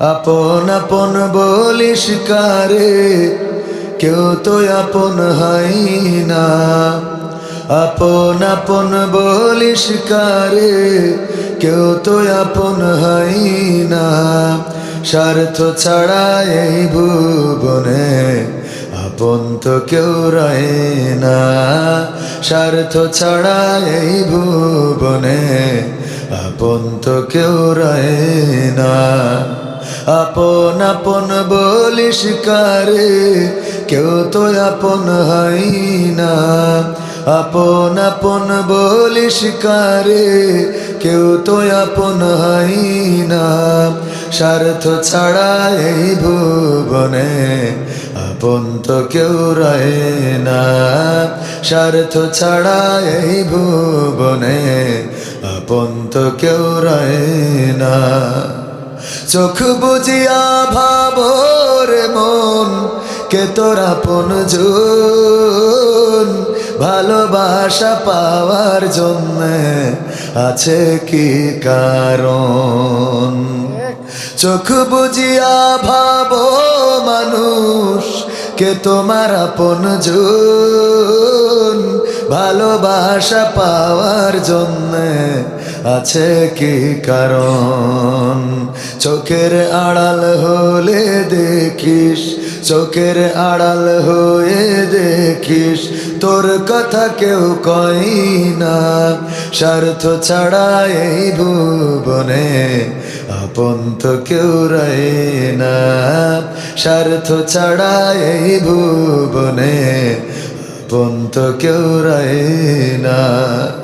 আপন আপন বলিস কারে, কেউ তো আপন হয় না। আপন আপন বলিস কারে, কেউ তো আপন হয় না। স্বার্থ ছাড়া এই ভুবনে আপন তো কেউ রয় না। স্বার্থ ছাড়া এই ভুবনে আপন তো কেউ রয় না। আপন আপন বলিস কারে, কেউ তো আপন হয় না। আপন আপন বলিস কারে, কেউ তো আপন হয় না। স্বার্থ ছাড়া এই ভুবনে আপন তো কেউ রয় না। স্বার্থ ছাড়া এই ভুবনে আপন তো কেউ রয় না। চোখ বুঝিয়া ভাবর মন, কে তোর আপন ভালোবাসা পাওয়ার জন্য আছে কি কারণ? চোখ বুঝিয়া ভাব মানুষ, কে তোমার আপন ভালোবাসা পাওয়ার জন্য আছে কি কারণ? চোখের আড়াল হলে দেখিস, চোখের আড়াল হয়ে দেখিস, তোর কথা কেউ কই না। স্বার্থ ছাড়া এই ভুবনে আপন তো কেউ রয় না। স্বার্থ ছাড়া এই ভুবনে আপন তো কেউ রয় না।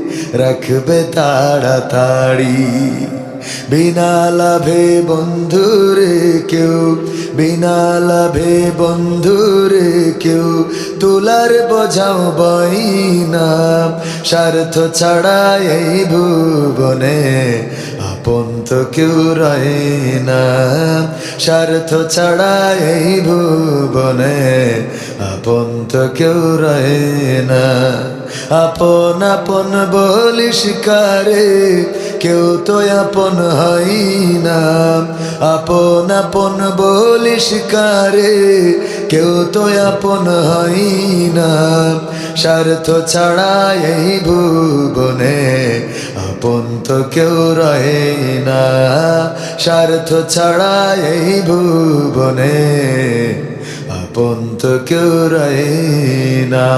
রাখবে তাড়াতাড়ি। বিনা লাভে বন্ধুরে কেউ, বিনা লাভে বন্ধুরে কেউ, তুলার বোঝাও বই না স্বার্থ ছাড়া এই ভুবনে আপন তো কেউ রয় না স্বার্থ ছাড়া এই ভুবনে আপন তো কেউ রয় না আপন আপন বলিস কারে কেউ তো আপন হয় না। আপন আপন বলিস কারে কেউ তো আপন হয় না। স্বার্থ ছাড়া এই ভুবনে আপন তো কেউ রহে না। স্বার্থ ছাড়া এই ভুবনে আপন তো কেউ রহে না।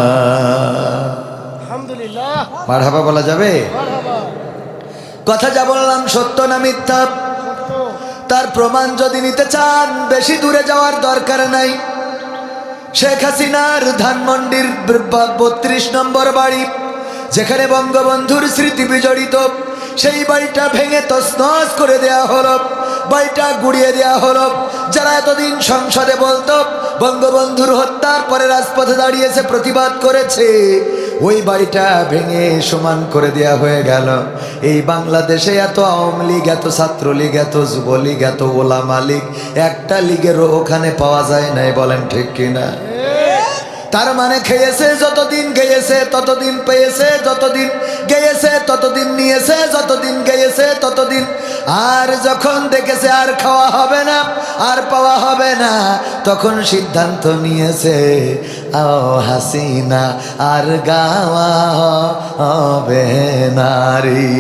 মারহাবা বলা যাবে? কথা যা বললাম সত্য না মিথ্যা? তার প্রমাণ যদি নিতে চান বেশি দূরে যাওয়ার দরকার নাই। শেখ হাসিনার ধানমন্ডির বত্রিশ নম্বর বাড়ি যেখানে বঙ্গবন্ধুর স্মৃতি বিজড়িত। সেই বাড়িটা ভেঙে তসনস করে দেয়া হলো বাড়িটা গুড়িয়ে দেয়া হলো। যারা এতদিন সংসদে বলতো বঙ্গবন্ধুর হত্যার পরে রাজপথে দাঁড়িয়েছে প্রতিবাদ করেছে ওই বাড়িটা ভেঙে সমান করে দেয়া হয়ে গেল। এই বাংলাদেশে এত আওয়ামী লীগ এত ছাত্রলীগ এত যুবলীগ এত ওলামা লীগ একটা লীগেরও ওখানে পাওয়া যায় নাই বলেন ঠিক কিনা? তার মানে খেয়েছে যতদিন গেয়েছে ততদিন পেয়েছে যতদিন গেয়েছে, ততদিন নিয়েছে, যতদিন গেয়েছে, ততদিন। আর যখন দেখেছে আর খাওয়া হবে না, আর পাওয়া হবে না, তখন সিদ্ধান্ত নিয়েছে, আও হাসিনা, আর গাওয়া হবে নারী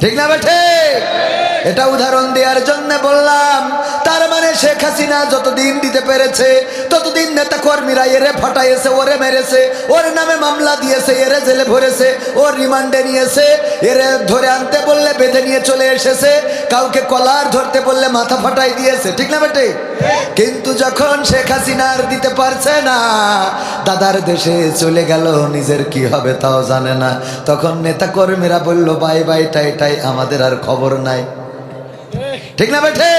ঠিক না বেঠে? এটা উদাহরণ দেওয়ার জন্য বললাম তার মানে শেখ হাসিনা যতদিন দিতে পেরেছে, ততদিন নেতা কর্মীরা এরে ফাটাইছে ওরে মেরেছে, ওর নামে মামলা দিয়েছে, এরে জেলে ভরেছে, ওর রিমান্ডে নিয়েছে, এরে ধরে আনতে বললে, বেঁধে নিয়ে চলে এসেছে, কাউকে কলার ধরতে বললে মাথা ফাটাই দিয়েছে, ঠিক না বেটে? কিন্তু যখন শেখ হাসিনা আর দিতে পারছে না, দাদার দেশে চলে গেল, নিজের কি হবে তাও জানে না। তখন নেতা কর্মীরা বলল, বাই বাই, টাই টাই, আমাদের আর খবর নাই। ঠিক না বেঠে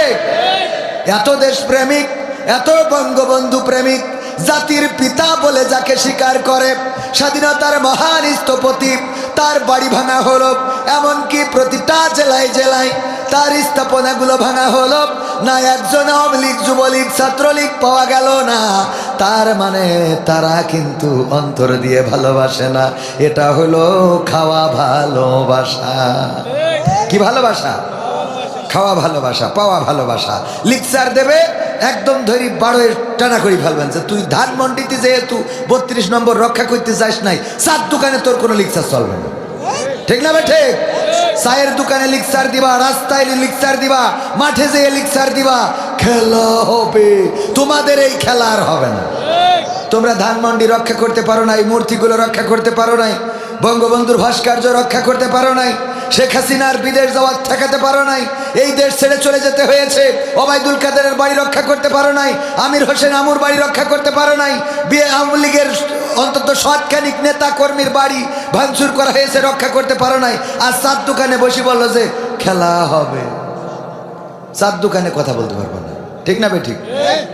এত দেশ প্রেমিক, এত বঙ্গবন্ধু প্রেমিক, জাতির পিতা বলে যাকে স্বীকার করে, স্বাধীনতার মহান স্থপতি, তার বাড়ি ভাঙা হলো, এমনকি প্রতিটা জেলায় জেলায় তার স্থাপনাগুলো ভাঙা হলো, না একজন আওয়ামী লীগ যুবলীগ, ছাত্রলীগ পাওয়া গেল না। তার মানে তারা কিন্তু অন্তর দিয়ে ভালোবাসে না। এটা হলো খাওয়া ভালোবাসা। কি ভালোবাসা? খাওয়া ভালোবাসা, পাওয়া ভালোবাসা। লিকচার দেবে, একদম ধরি বারোয় টানা করি ফেলবেন যে তুই ধানমন্ডিতে যেহেতু বত্রিশ নম্বর রক্ষা করতে যাস নাই, চার দোকানে তোর কোনো লিকচার চলবে না। ঠিক না বেঠে চায়ের দোকানে লিকচার দিবা, রাস্তায় লিকচার দিবা, মাঠে যেয়ে লিকচার দিবা, খেলা হবে। তোমাদের এই খেলা আর হবে না। তোমরা ধানমন্ডি রক্ষা করতে পারো নাই, মূর্তিগুলো রক্ষা করতে পারো নাই, বঙ্গবন্ধুর ভাস্কর্য রক্ষা করতে পারো নাই শেখ হাসিনার বিদেশ যাওয়ার ঠেকাতে পারো নাই। এই দেশ ছেড়ে চলে যেতে হয়েছে। ওবায়দুল কাদেরের বাড়ি রক্ষা করতে পারো নাই। আমির হোসেন আমুর বাড়ি রক্ষা করতে পারো নাই। বিয়ে আওয়ামী লীগের অন্তত সৎখানিক নেতা কর্মীর বাড়ি ভাঙচুর করা হয়েছে, রক্ষা করতে পারো নাই। আর সাত দোকানে বসে বলল যে, খেলা হবে। চার দোকানে কথা বলতে পারব না। ঠিক না ঠিক?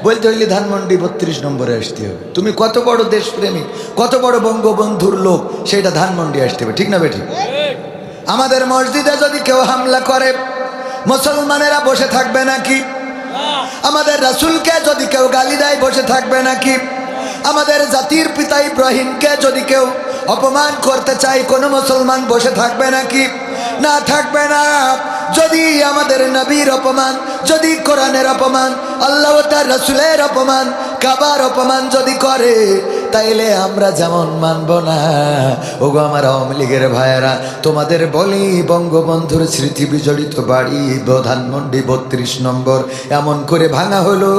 বলতে হইলে ধানমন্ডি বত্রিশ নম্বরে আসতে হবে। তুমি কত বড় দেশপ্রেমিক, কত বড় বঙ্গবন্ধুর লোক, সেটা ধানমন্ডি আসতে হবে। ঠিক না ঠিক? আমাদের মসজিদে যদি কেউ হামলা করে, মুসলমানেরা বসে থাকবে নাকি? আমাদের রাসুলকে যদি কেউ গালি দেয়, বসে থাকবে নাকি? আমাদের জাতির পিতা ইব্রাহিমকে যদি কেউ অপমান করতে চায়, কোনো মুসলমান বসে থাকবে নাকি? না থাকবে না। যদি আমাদের নবীর অপমান, যদি কোরআনের অপমান, আল্লাহ তার রসুলের অপমান, কাবার অপমান যদি করে তাইলে আমরা যেমন মানব না। ওগো আমার আওয়ামী লীগের ভাইয়েরা, তোমাদের বলি বঙ্গবন্ধুর স্মৃতি বিজড়িত বাড়ি, প্রধানমন্ত্রী বত্রিশ নম্বর। এমন করে ভাঙা হলো,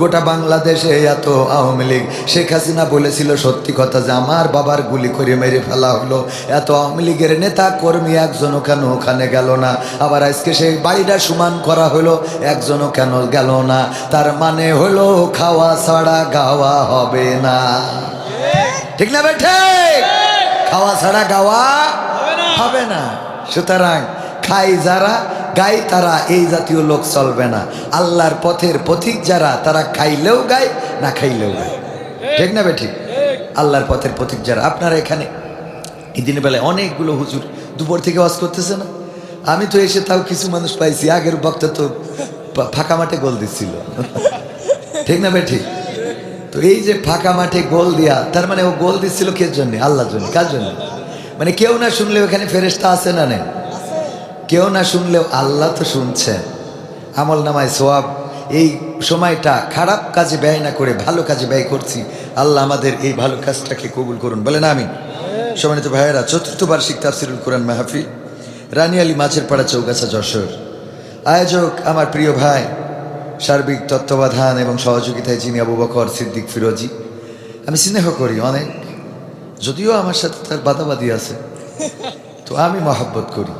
গোটা বাংলাদেশে এত আওয়ামী লীগ। শেখ হাসিনা বলেছিল, সত্যি কথা যে আমার বাবার গুলি করে মেরে ফেলা হলো। এত আওয়ামী লীগের নেতা কর্মী একজনও কেন ওখানে গেল না? আবার আজকে সেই বাড়িটা সমান করা হলো, একজনও কেন গেল না? তার মানে হলো, খাওয়া ছাড়া গাওয়া হবে না। ঠিক না বেঠে খাওয়া ছাড়া গাওয়া হবে না। সুতরাং খাই যারা, গাই তারা, এই জাতীয় লোক চলবে না। আল্লাহর পথের পথিক যারা, তারা খাইলেও গায়, না খাইলেও গায়। ঠিক না বেঠিক আল্লাহর পথের পথিক যারা। আপনারা এখানে এই দিনের বেলায় অনেকগুলো হুজুর দুপুর থেকে ওয়াজ করতেছে না? আমি তো এসে তাও কিছু মানুষ পাইছি। আগের বক্তা তো ফাঁকা মাঠে গোল দিচ্ছিল। ঠিক না বেঠিক তো এই যে ফাঁকা মাঠে গোল দিয়া, তার মানে ও গোল দিচ্ছিল কে জন্য? আল্লাহর জন্য। কার জন্য? মানে কেউ না শুনলে ওখানে ফেরেস্তা আছে না নেই? কেউ না শুনলেও আল্লাহ তো শুনছেন। আমল নামায় সোয়াব, এই সময়টা খারাপ কাজে ব্যয় না করে ভালো কাজে ব্যয় করছি। আল্লাহ আমাদের এই ভালো কাজটাকে কবুল করুন। বলেন আমি সম্মানিত ভাইয়েরা, চতুর্থ বার্ষিক তাফসিরুল কোরআন মাহফিল, রানী আলী মাছের পাড়া চৌগাছা যশোর। আয়োজক আমার প্রিয় ভাই সার্বিক তত্ত্বাবধান এবং সহযোগিতায় যিনি আবু বকর, সিদ্দিক, ফিরোজি। আমি স্নেহ করি অনেক। যদিও আমার সাথে তার বাদাবাদি আছে, তো আমি মহাব্বত করি।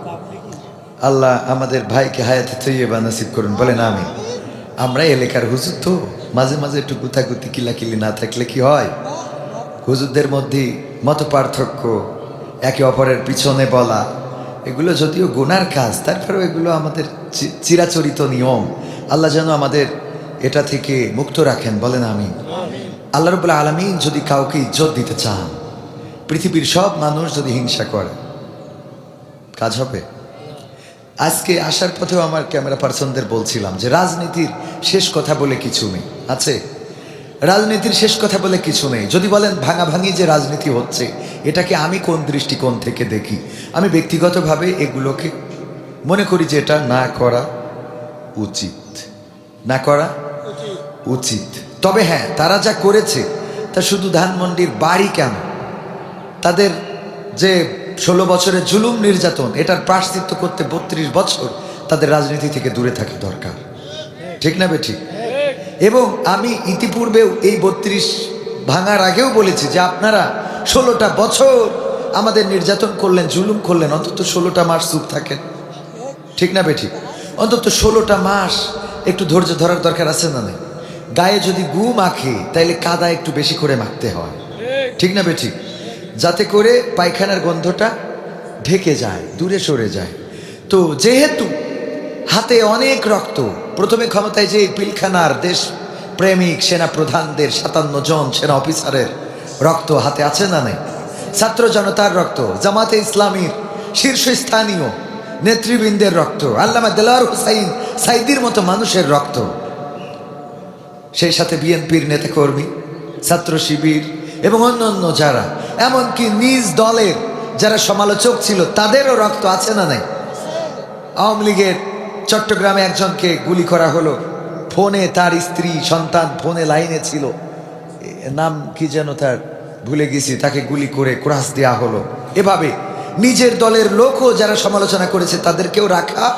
আল্লাহ আমাদের ভাইকে হায়াতে তৈবা নাসিব করুন, বলেন আমি আমরা এলাকার হুজুর তো, মাঝে মাঝে একটু গুতাগুতি, কিলাকিলি না থাকলে কি হয়? হুজুরদের মধ্যে মত পার্থক্য একে অপরের পিছনে বলা, এগুলো যদিও গুনার কাজ, তারপরেও এগুলো আমাদের চিরাচরিত নিয়ম। আল্লাহ যেন আমাদের এটা থেকে মুক্ত রাখেন, বলেন আমি আল্লাহ রবুল্লা আলমিন যদি কাউকে ইজ্জত দিতে চান, পৃথিবীর সব মানুষ যদি হিংসা করে, কাজ হবে। আজকে আসার পথেও আমার ক্যামেরা পার্সনদের বলছিলাম যে রাজনীতির শেষ কথা বলে কিছু নেই, আছে? রাজনীতির শেষ কথা বলে কিছু নেই। যদি বলেন ভাঙাভাঙি যে রাজনীতি হচ্ছে এটাকে আমি কোন দৃষ্টিকোণ থেকে দেখি? আমি ব্যক্তিগতভাবে এগুলোকে মনে করি যে এটা না করা উচিত। না করা উচিত। তবে হ্যাঁ তারা যা করেছে তা শুধু ধানমন্ডির বাড়ি কেন? তাদের যে ষোলো বছরের জুলুম নির্যাতন এটার প্রাশ্চিত্য করতে বত্রিশ বছর তাদের রাজনীতি থেকে দূরে থাকা দরকার। ঠিক না বে ঠিক? এবং আমি ইতিপূর্বেও এই বত্রিশ ভাঙার আগেও বলেছি যে আপনারা ষোলোটা বছর আমাদের নির্যাতন করলেন জুলুম করলেন অন্তত ষোলোটা মাস চুপ থাকেন। ঠিক না বে ঠিক? অন্তত ষোলোটা মাস একটু ধৈর্য ধরার দরকার আছে না নেই? গায়ে যদি গু মাখে, তাইলে কাদা একটু বেশি করে মাখতে হয়। ঠিক না বেঠিক? যাতে করে পায়খানার গন্ধটা ঢেকে যায়, দূরে সরে যায়। তো যেহেতু হাতে অনেক রক্ত, প্রথমে ক্ষমতায় যে পিলখানার দেশ প্রেমিক, সেনা প্রধানদের সাতান্ন জন সেনা অফিসারের রক্ত হাতে আছে না নেই? ছাত্র জনতার রক্ত, জামাতে ইসলামীর শীর্ষস্থানীয় নেতৃবৃন্দের রক্ত, আল্লামা দেলার হুসাইন সাইদির মতো মানুষের রক্ত। সেই সাথে বিএনপির নেতাকর্মী, ছাত্র শিবির এবং অন্য অন্য যারা, এমনকি নিজ দলের যারা সমালোচক ছিল, তাদেরও রক্ত আছে না নাই? আওয়ামী লীগের চট্টগ্রামে একজনকে গুলি করা হলো, ফোনে তার স্ত্রী, সন্তান ফোনে লাইনে ছিল। নাম কি যেন তার, ভুলে গেছি, তাকে গুলি করে ক্রাস দেওয়া হলো। এভাবে নিজের দলের লোকও যারা সমালোচনা করেছে তাদেরকেও রাখা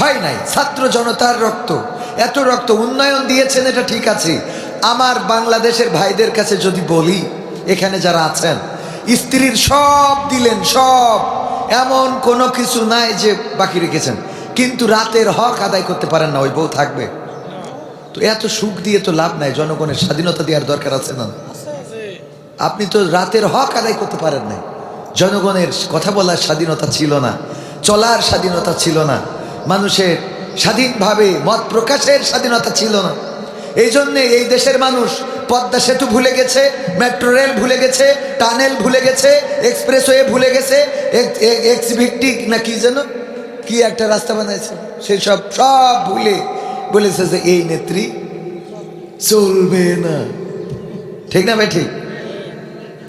হয় নাই। ছাত্র জনতার রক্ত। এত রক্ত উন্নয়ন দিয়েছেন, এটা ঠিক আছে। আমার বাংলাদেশের ভাইদের কাছে যদি বলি, এখানে যারা আছেন, স্ত্রীর সব দিলেন, সব। এমন কোনো কিছু নাই যে বাকি রেখেছেন। কিন্তু রাতের হক আদায় করতে পারেন না, ওই বউ থাকবে। তো এত সুখ দিয়ে তো লাভ নাই, জনগণের স্বাধীনতা দেওয়ার দরকার আছে না? আপনি তো রাতের হক আদায় করতে পারেন নাই। জনগণের কথা বলার স্বাধীনতা ছিল না, চলার স্বাধীনতা ছিল না, মানুষের স্বাধীনভাবে মত প্রকাশের স্বাধীনতা ছিল না। এই জন্যে এই দেশের মানুষ পদ্মা সেতু ভুলে গেছে, মেট্রো রেল ভুলে গেছে, টানেল ভুলে গেছে, এক্সপ্রেসওয়ে ভুলে গেছে, এক্স ভিক্টিক না কি যেন, কি একটা রাস্তা বানাইছে, সেই সব সব ভুলে বলেছে যে এই নেত্রী চলবে না। ঠিক না ভাই, ঠিক?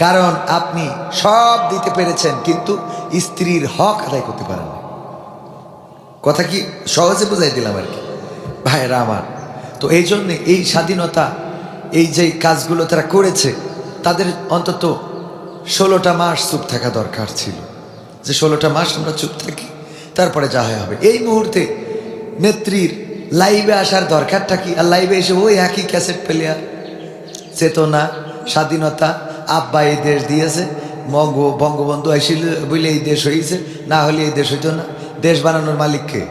কারণ আপনি সব দিতে পেরেছেন, কিন্তু স্ত্রীর হক আদায় করতে পারেন কথা কি সহজে বুঝাই দিলাম আর কি? ভাইয়েরা আমার, তো এই জন্যে এই স্বাধীনতা, এই যে কাজগুলো তারা করেছে, তাদের অন্তত ষোলোটা মাস চুপ থাকা দরকার ছিল। যে ষোলোটা মাস আমরা চুপ থাকি, তারপরে যা হয় হবে। এই মুহূর্তে নেত্রীর লাইভে আসার দরকারটা কি? আর লাইভে এসে ওই একই ক্যাসেট প্লেয়ার? চেতনা, স্বাধীনতা আব্বা এই দেশ দিয়েছে মঙ্গ বঙ্গবন্ধু আইসিল বলে এই দেশ হয়েছে না হলে এই দেশ হইতো না। দেশ বানানোর মালিককে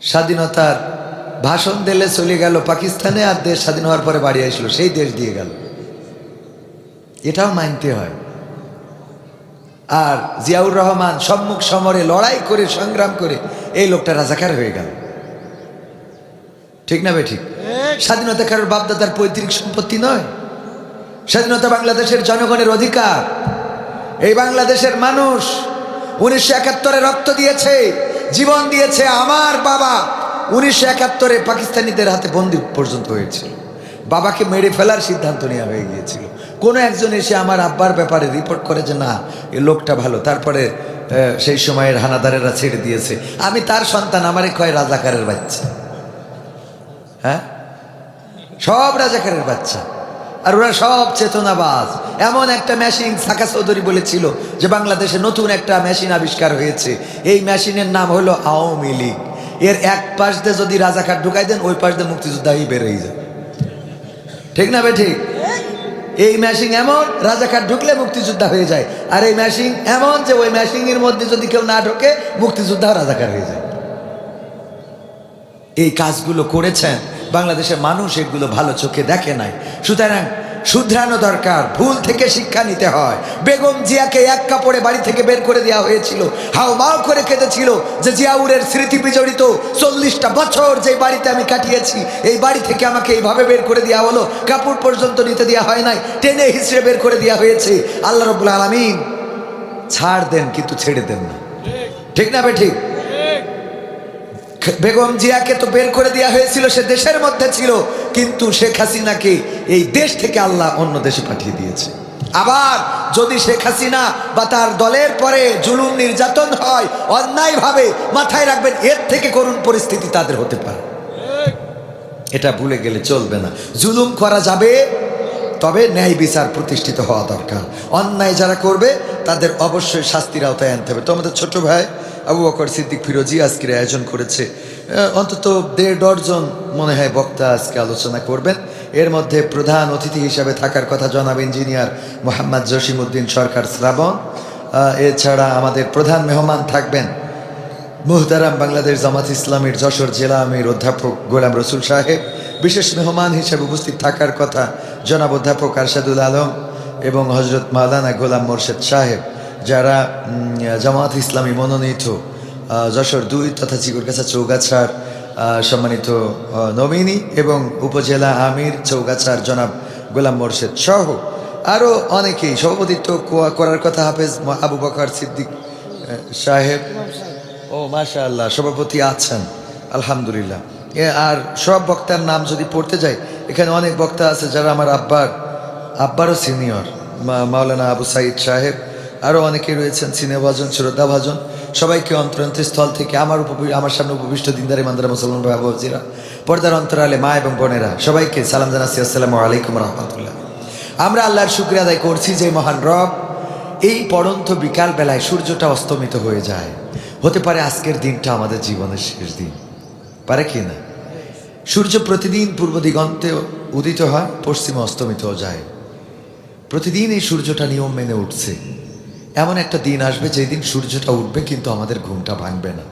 স্বাধীনতার ভাষণ দিলে চলে গেল পাকিস্তানে আর দেশ স্বাধীন হওয়ার পরে বাড়ি আসলো সেই দেশ দিয়ে গেল। এটাও মানতে হয়। আর জিয়াউর রহমান সম্মুখ সমরে লড়াই করে সংগ্রাম করে এই লোকটা রাজাকার হয়ে গেল। ঠিক না ভাই ঠিক। স্বাধীনতা কারোর বাপদাদার পৈতৃক সম্পত্তি নয়? স্বাধীনতা বাংলাদেশের জনগণের অধিকার। এই বাংলাদেশের মানুষ উনিশশো একাত্তরে রক্ত দিয়েছে, জীবন দিয়েছে আমার বাবা। উনিশশো একাত্তরে পাকিস্তানিদের হাতে বন্দি পর্যন্ত হয়েছিল। বাবাকে মেরে ফেলার সিদ্ধান্ত নেওয়া হয়ে গিয়েছিল। কোনো একজন এসে আমার আব্বার ব্যাপারে রিপোর্ট করে যে, না, এ লোকটা ভালো। তারপরে সেই সময়ের হানাদারেরা ছেড়ে দিয়েছে। আমি তার সন্তান, আমারে কয় রাজাকারের বাচ্চা। হ্যাঁ? সব রাজাকারের বাচ্চা। আর ওরা সব চেতনাবাজ। এমন একটা মেশিন সাকা চৌধুরী বলেছিল যে বাংলাদেশে নতুন একটা মেশিন আবিষ্কার হয়েছে। এই মেশিনের নাম হলো আওয়ামী লীগ। এর এক পাশ দিয়ে যদি রাজাকার ঢুকাই দেন, ওই পাশ দিয়ে মুক্তিযোদ্ধাই হয়ে যায় ঠিক না বে ঠিক এই মেশিন এমন, রাজাকার ঢুকলে মুক্তিযোদ্ধা হয়ে যায়। আর এই মেশিন এমন যে ওই মেশিনের মধ্যে যদি কেউ না ঢোকে মুক্তিযোদ্ধা রাজাকার হয়ে যায়। এই কাজগুলো করেছেন বাংলাদেশের মানুষ এগুলো ভালো চোখে দেখে নাই। সুতরাং শুধরানো দরকার, ভুল থেকে শিক্ষা নিতে হয়। বেগম জিয়াকে এক কাপড়ে বাড়ি থেকে বের করে দেওয়া হয়েছিল। হাও মাও করে কেঁদেছিল যে জিয়াউরের স্মৃতি বিজড়িত চল্লিশটা বছর যে বাড়িতে আমি কাটিয়েছি। এই বাড়ি থেকে আমাকে এইভাবে বের করে দেওয়া হলো। কাপড় পর্যন্ত নিতে দেওয়া হয় নাই, টেনে হিসড়ে বের করে দেওয়া হয়েছে। আল্লাহ রবুল আলমিন ছাড় দেন কিন্তু ছেড়ে দেন না। ঠিক না বে ঠিক? বেগম জিয়াকে তো বের করে দেওয়া হয়েছিল, সে দেশের মধ্যে ছিল, কিন্তু শেখ হাসিনাকে এই দেশ থেকে আল্লাহ অন্য দেশে পাঠিয়ে দিয়েছে। আবার যদি শেখ হাসিনা বা তার দলের পরে জুলুম নির্যাতন হয়, অন্যায়ভাবে মাথায় রাখবেন, এর থেকে করুণ পরিস্থিতি তাদের হতে পারে। এটা ভুলে গেলে চলবে না। জুলুম করা যাবে, তবে ন্যায় বিচার প্রতিষ্ঠিত হওয়া দরকার। অন্যায় যারা করবে, তাদের অবশ্যই শাস্তির আওতায় আনতে হবে। তোমাদের ছোট ভাই আবু বকর সিদ্দিক ফিরোজি আজকের আয়োজন করেছে। অন্তত দেড় ডজন, মনে হয়, বক্তা আজকে আলোচনা করবেন। এর মধ্যে প্রধান অতিথি হিসাবে থাকার কথা জনাব ইঞ্জিনিয়ার মোহাম্মদ জসিমউদ্দিন সরকার শ্রাবণ। এছাড়া আমাদের প্রধান মেহমান থাকবেন মুহতারাম বাংলাদেশ জামাত ইসলামের যশোর জেলা আমির অধ্যাপক গোলাম রসুল সাহেব। বিশেষ মেহমান হিসেবে উপস্থিত থাকার কথা জনাব অধ্যাপক আরশাদুল আলম এবং হজরত মাওলানা গোলাম মোর্শেদ সাহেব। যারা জামাত ইসলামী মনোনীত যশোর দুই তথা চিগুরগাছা চৌগাছার সম্মানিত নমিনী এবং উপজেলা আমির চৌগাছার জনাব গোলাম মোর্শেদ সহ আরও অনেকেই সভাপতিত্ব করার কথা হাফেজ আবু বকর সিদ্দিক সাহেব। ও মাশা আল্লাহ সভাপতি আছেন, আলহামদুলিল্লাহ। আর সব বক্তার নাম যদি পড়তে যাই, এখানে অনেক বক্তা আছে যারা আমার আব্বার, আব্বারও সিনিয়র মাওলানা আবু সাইদ সাহেব আরও অনেকে রয়েছেন, সিনেভাজন, শ্রদ্ধাভাজন। সবাইকে অন্তরন্তস্থল থেকে আমার আমার সামনে উপবিষ্ট দিনদারি মান্দারা মুসলমান বাবুজিরা পর্দার অন্তরালে মা এবং বোনেরা, সবাইকে সালাম জানাচ্ছি, আসসালামু আলাইকুম রহমতুল্লাহ। আমরা আল্লাহর শুক্রিয়া আদায় করছি যে মহান রব এই পড়ন্ত বিকাল বেলায় সূর্যটা অস্তমিত হয়ে যায়। হতে পারে আজকের দিনটা আমাদের জীবনের শেষ দিন। পারে কি না? সূর্য প্রতিদিন পূর্ব দিগন্তে উদিত হয়, পশ্চিমে অস্তমিত যায়। প্রতিদিন এই সূর্যটা নিয়ম মেনে উঠছে। এমন একটা দিন আসবে যেই দিন সূর্যটা উঠবে কিন্তু আমাদের ঘুমটা ভাঙবে না।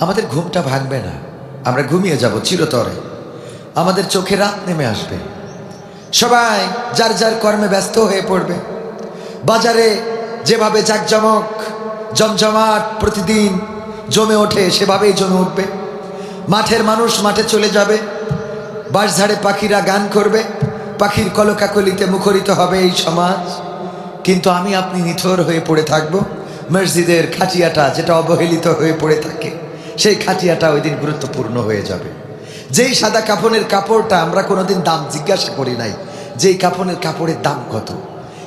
আমাদের ঘুমটা ভাঙবে না। আমরা ঘুমিয়ে যাব চিরতরে। আমাদের চোখে রাত নেমে আসবে। সবাই যার যার কর্মে ব্যস্ত হয়ে পড়বে। বাজারে যেভাবে জাকজমক, জমজমাট প্রতিদিন জমে ওঠে, সেভাবেই জমে উঠবে। মাঠের মানুষ মাঠে চলে যাবে। বাঁশঝাড়ে পাখিরা গান করবে। পাখির কলকাকলিতে মুখরিত হবে এই সমাজ। কিন্তু আমি আপনি নিথর হয়ে পড়ে থাকব। মসজিদের খাটিয়াটা যেটা অবহেলিত হয়ে পড়ে থাকে, সেই খাটিয়াটা ওই দিন গুরুত্বপূর্ণ হয়ে যাবে। যেই সাদা কাপড়ের কাপড়টা আমরা কোনোদিন দাম জিজ্ঞাসা করি নাই, যেই কাপড়ের কাপড়ের দাম কত,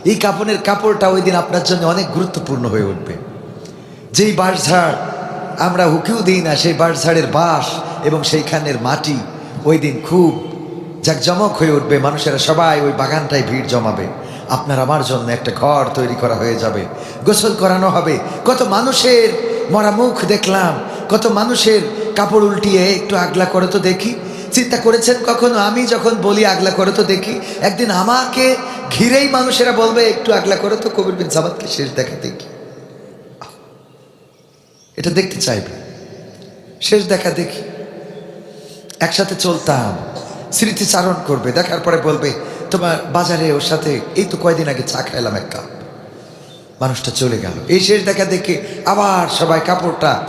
এই কাপড়ের কাপড়টা ওই দিন আপনার জন্য অনেক গুরুত্বপূর্ণ হয়ে উঠবে। যেই বাঁশঝাড় আমরা হুকিও দিই না, সেই বাঁশঝাড়ের বাঁশ এবং সেইখানের মাটি ওই দিন খুব জাকজমক হয়ে উঠবে। মানুষেরা সবাই ওই বাগানটায় ভিড় জমাবে। আপনার আমার জন্য একটা ঘর তৈরি করা হয়ে যাবে। গোসল করানো হবে। কত মানুষের মরা মুখ দেখলাম। কত মানুষের কাপড় উল্টিয়ে একটু আগলা করে তো দেখি। চিন্তা করেছেন কখনো? আমি যখন বলি আগলা করে তো দেখি, একদিন আমাকে ঘিরেই মানুষেরা বলবে, একটু আগলা করে তো কবির বিন সাবাদকে শেষ দেখা দেখি। এটা দেখতে চাইবে। শেষ দেখা দেখি। একসাথে চলতাম। স্মৃতিচারণ করবে। দেখার পরে বলবে তোমার বাজারে ওর সাথে, এই তো কয়দিন আগে চা খাইলাম এক কাপ। মানুষটা চলে গেল। এই শেষ দেখা দেখে আবার সবাই কাপড়টা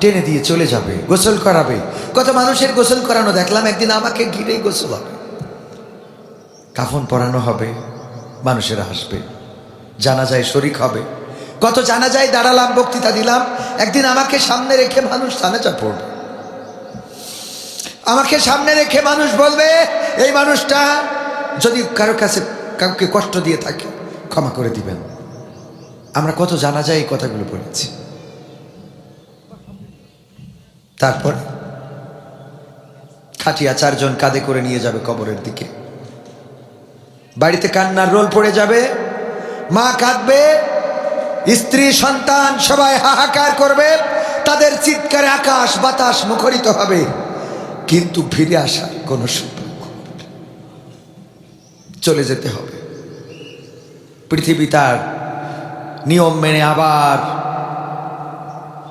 টেনে দিয়ে চলে যাবে, গোসল করাবে। কত মানুষের গোসল করানো দেখলাম, একদিন আমাকে ঘিরেই গোসল হবে। কাফন পরানো হবে, মানুষেরা হাসবে। জানা যায় শরিক হবে। কত জানা যায় দাঁড়ালাম, বক্তৃতা দিলাম, একদিন আমাকে সামনে রেখে মানুষ জানাজা পড়বে। আমাকে সামনে রেখে মানুষ বলবে, এই মানুষটা যদি কারও কাছে কাউকে কষ্ট দিয়ে থাকে, ক্ষমা করে দিবেন আমরা কত জানা যায় এই কথাগুলো বলেছি তারপর খাটিয়া চারজন কাঁধে করে নিয়ে যাবে কবরের দিকে বাড়িতে কান্নার রোল পড়ে যাবে, মা কাঁদবে, স্ত্রী, সন্তান সবাই হাহাকার করবে, তাদের চিৎকারে আকাশ বাতাস মুখরিত হবে, কিন্তু ফিরে আসার কোনো না। চলে যেতে হবে। পৃথিবী তার নিয়ম মেনে আবার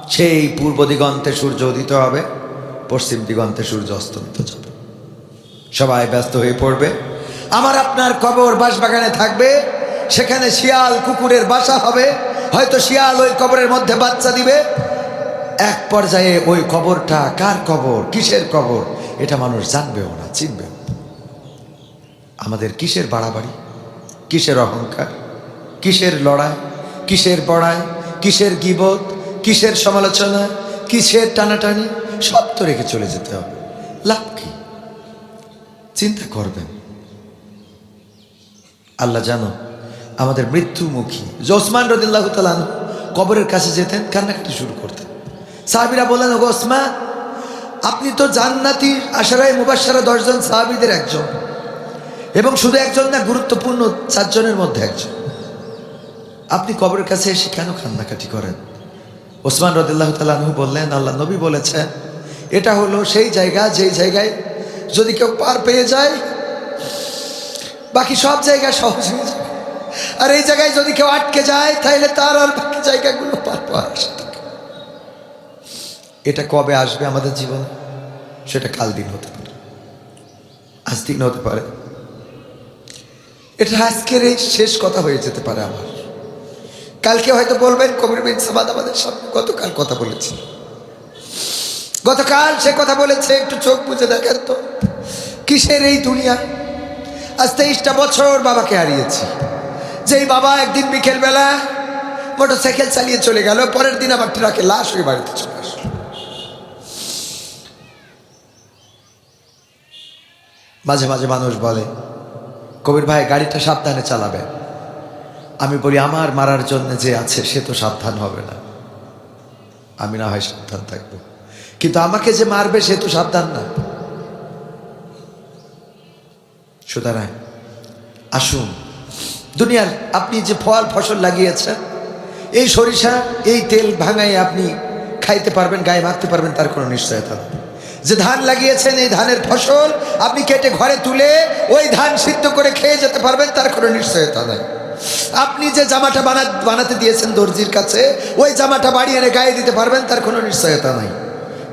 সেই পূর্ব দিগন্তে সূর্য উদিত হবে, পশ্চিম দিগন্তে সূর্য অস্তমিত যাবে। সবাই ব্যস্ত হয়ে পড়বে। আমার আপনার কবর বাঁশবাগানে থাকবে, সেখানে শিয়াল কুকুরের বাসা হবে। হয়তো শিয়াল ওই কবরের মধ্যে বাচ্চা দিবে। এক পর্যায়ে ওই কবরটা কার কবর, কিসের কবর, এটা মানুষ জানবেও না, চিনবেও না। আমাদের কিসের বাড়াবাড়ি? কিসের অহংকার? কিসের লড়াই? কিসের বড়াই? কিসের গিবত? কিসের সমালোচনা? কিসের টানাটানি? সব তো রেখে চলে যেতে হবে। লাভ কি? চিন্তা করবেন। আল্লাহ জানো, আমাদের মৃত্যুমুখী। যে ওসমান রদিল্লাহ তালান কবরের কাছে যেতেন, কান্নাকাটি শুরু করতেন। সাহাবিরা বললেন ওসমান, আপনি তো জান্নাতি আশারায় মুবাসারা দশজন সাহাবিদের একজন। এবং শুধু একজন না, গুরুত্বপূর্ণ চারজনের মধ্যে একজন। আপনি কবরের কাছে এসে কেন কান্নাকাটি করেন? ওসমান রদিল্লাহ তালাহু বললেন, আল্লাহ নবী বলেছেন, এটা হলো সেই জায়গা, যেই জায়গায় যদি কেউ পার পেয়ে যায়, বাকি সব জায়গা সহজ হয়ে যায় আর এই জায়গায় যদি কেউ আটকে যায় তাহলে তার আর বাকি জায়গাগুলো পার পাওয়ার। এটা কবে আসবে আমাদের জীবনে? সেটা কাল দিন হতে পারে। আজ দিন হতে পারে। এটা আজকের এই শেষ কথা হয়ে যেতে পারে আমার। কালকে হয়তো বলবেন কবির বিন সামাদ আমাদের সামনে গতকাল কথা বলেছি। গতকাল সে কথা বলেছে, একটু চোখ বুঝে দেখেন তো। কিসের এই দুনিয়া? আজ তেইশটা বছর বাবাকে হারিয়েছি। যেই বাবা একদিন বিকেলবেলা মোটর সাইকেল চালিয়ে চলে গেল, পরের দিন আবার ট্রাকে লাশ হয়ে বাড়িতে চলে আসলো। মাঝে মাঝে মানুষ বলে কবির ভাই, গাড়িটা সাবধানে চালাবে। আমি বলি, আমার মারার জন্য যে আছে, সে তো সাবধান হবে না। আমি না হয় সাবধান থাকব। কিন্তু আমাকে যে মারবে, সে তো সাবধান না। সুতরাং, আসুন। দুনিয়ার আপনি যে ফল ফসল লাগিয়েছেন, এই সরিষা, এই তেল ভাঙাই আপনি খাইতে পারবেন, গায়ে মাখতে পারবেন, তার কোনো নিশ্চয়তা নেই। যে ধান লাগিয়েছেন, এই ধানের ফসল আপনি কেটে ঘরে তুলে ওই ধান সিদ্ধ করে খেয়ে যেতে পারবেন, তার কোনো নিশ্চয়তা নাই। আপনি যে জামাটা বানা, বানাতে দিয়েছেন দর্জির কাছে, ওই জামাটা বাড়িয়ে এনে গায়ে দিতে পারবেন, তার কোনো নিশ্চয়তা নাই।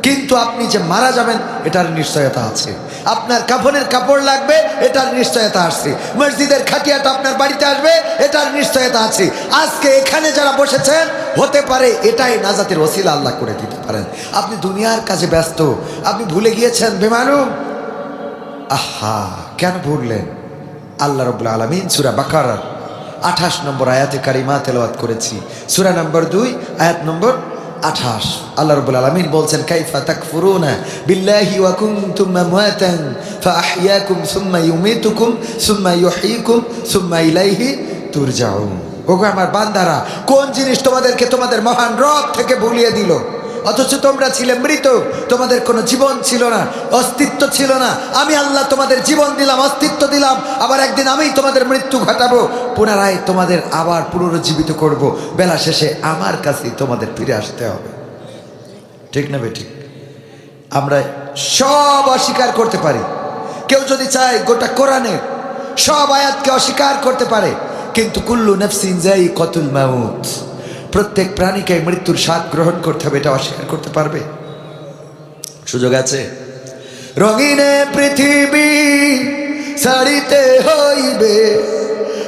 কিন্তু আপনি যে মারা যাবেন, এটার নিশ্চয়তা আছে। আপনার কাফনের কাপড় লাগবে, এটার নিশ্চয়তা আছে। মসজিদের খাটিয়াটা আপনার বাড়িতে আসবে, এটার নিশ্চয়তা আছে। আজকে এখানে যারা বসেছেন, হতে পারে এটাই নাজাতের ওসিলা আল্লাহ করে দিতে পারেন। আপনি দুনিয়ার কাজে ব্যস্ত, আপনি ভুলে গিয়েছেন, বেমালুম? আহা, কেন ভুললেন? আল্লাহ রবুল্লা আলমিন সুরা বাকার আঠাশ নম্বর আয়াতে কারিমা তেলাওয়াত করেছি। সুরা নম্বর দুই, আয়াত নম্বর আঠাশ। আল্লাহ রবুল আলমিন বলছেন, কাইফা তাকফুরুনা বিল্লাহি ওয়াকুম তুম্মা মুয়াতান ফাহিয়াকুম সুম্মা ইউমিতুকুম সুম্মা ইউহিকুম সুম্মা ইলাইহি তুরজাউন। ওগো আমার বান্দারা, কোন জিনিস তোমাদেরকে তোমাদের মহান রব থেকে ভুলিয়ে দিল? অথচ তোমরা ছিলে মৃত, তোমাদের কোনো জীবন ছিল না, অস্তিত্ব ছিল না। আমি আল্লাহ তোমাদের জীবন দিলাম, অস্তিত্ব দিলাম, আবার একদিন আমি তোমাদের মৃত্যু ঘটাবো। পুনরায় তোমাদের আবার পুনরুজ্জীবিত করব। বেলা শেষে আমার কাছেই তোমাদের ফিরে আসতে হবে। ঠিক না ঠিক? আমরা সব অস্বীকার করতে পারি। কেউ যদি চায় গোটা কোরআনের সব আয়াতকে অস্বীকার করতে পারে, কিন্তু কুল্লু নফসিন যাই কতুল মাউত। প্রত্যেক প্রাণীকে মৃত্যুর স্বাদ গ্রহণ করতে হবে, এটা অস্বীকার করতে পারবে? সুযোগ আছে? রঙিনে পৃথিবী ছাড়িতে হইবে,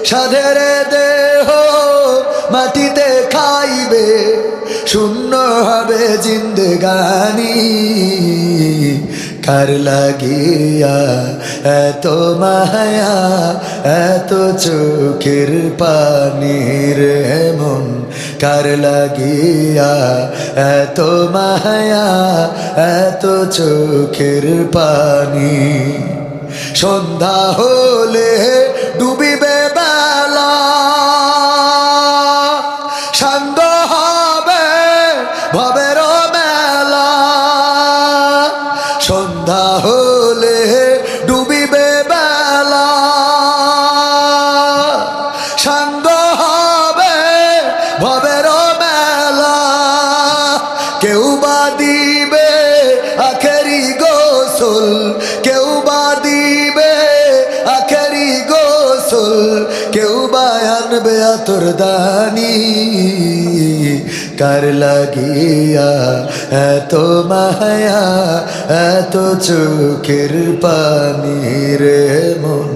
সাধের দেহ মাটিতে খাইবে, শূন্য হবে জিন্দগানি। কার লাগিয়া, এত মায়া, এত চোখের পানির এমন কার লাগিয়া, এত মায়া, এত চোখের পানি। সন্ধ্যা হলে ডুবিবে বেলা আনবে আতর দানি কার লাগিয়া এত মায়া, এত চোখের পানি রে মন,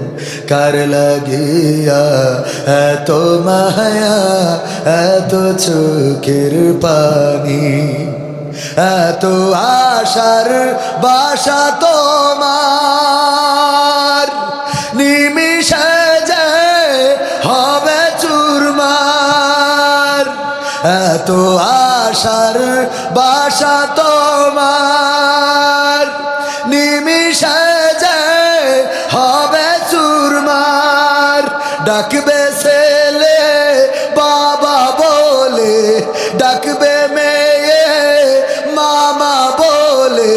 কার লাগিয়া এত মায়া, এত চোখের পানি। এত আশার বাসা তোমার। এত আশার বাসা তোমার। নিমিষে যে হবে চুরমার। ডাকবে ছেলে বাবা বলে, ডাকবে মেয়ে মামা বলে,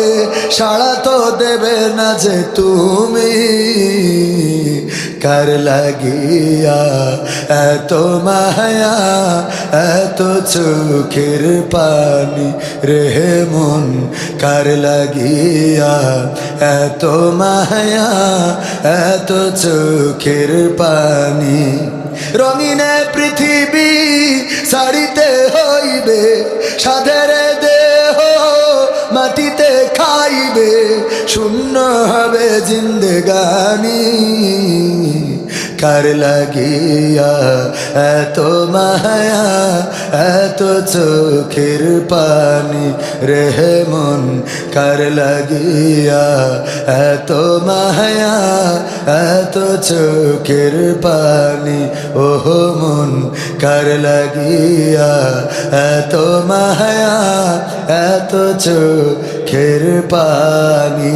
সাড়া তো দেবে না যে তুমি। কার লাগিয়া এত মায়া এত চোখের পানি রে মন কার লাগিয়া এত মায়া এত চোখের পানি রঙিনে পৃথিবী ছাড়িতে হইবে সাধের দেহ মাটিতে খাইবে শূন্য হবে জিন্দগানি। কার লাগিয়া, এত মায়া, এত চোখের পানি রেহে মন, কার লাগিয়া? এত মায়া, এত চোখের পানি, ওহ মন, কার লাগিয়া? এত মায়া, এত চোখের পানি।